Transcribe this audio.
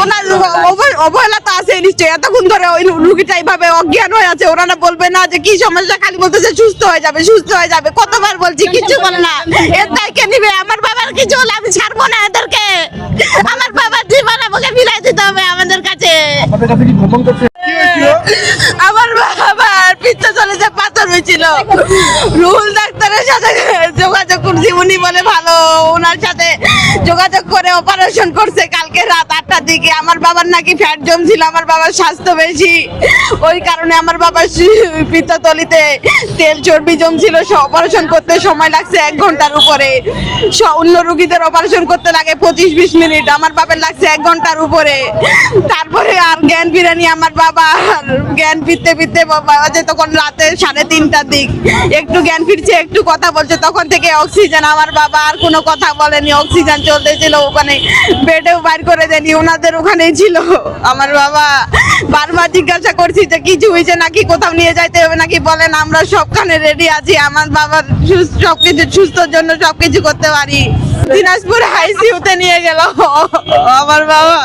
ওনার অবহেলা তো আছে নিশ্চয়ই। এতক্ষণ ধরে ওই রুগীটা এইভাবে অজ্ঞান হয়ে আছে। ওনারা বলবে না যে কি সমস্যা? খালি বলতেছে সুস্থ হয়ে যাবে সুস্থ হয়ে যাবে। কতবার বলছি কিছু বলে না। এর দায়কে নিবে। আমার বাবার কিছু হলে আমি ছাড়বো না এদেরকে। আমার বাবার জীবন আমাকে ফিরাই দিতে হবে আমাদের কাছে। আমার বাবার পিত্ত চলে যে পাথর হয়েছিল রুহুল ডাক্তারের সাথে যোগাযোগ করছি। উনি বলে ভালো ওনার সাথে যোগাযোগ করে অপারেশন করছে কালকে রাত আটটার দিকে। আমার বাবার নাকি ফ্যাট জমছিল, আমার বাবার স্বাস্থ্য বেশি। ওই কারণে আমার বাবার পিত্ততলিতে তেল চর্বি জমছিল অপারেশন করতে সময় লাগছে এক ঘণ্টার উপরে। অন্য রুগীদের অপারেশন করতে লাগে পঁচিশ বিশ মিনিট, আমার বাবার লাগছে এক ঘণ্টার উপরে। তারপরে আর জ্ঞান ফিরানি আমার বাবা জ্ঞান ফিরতে ফিরতে বাবা তখন রাতে সাড়ে তিনটার দিক। একটু জ্ঞান ফিরছে, একটু কথা বলছে, তখন থেকে অক্সিজেন আমার বাবা আর কোনো কথা বলেনি অক্সিজেন চলতেছিল, ওখানে বেডেও বাইর করে দেনি ওনাদের ওখানেই ছিল। আমার বাবা বারবার জিজ্ঞাসা করছি যে কিছু হয়েছে নাকি? কোথাও নিয়ে যাইতে হবে নাকি? বলেন, আমরা সবখানে রেডি আছি, আমার বাবার সবকিছু, সুস্থর জন্য সবকিছু করতে পারি। দিনাজপুর হাইসিউতে নিয়ে গেল। আমার বাবা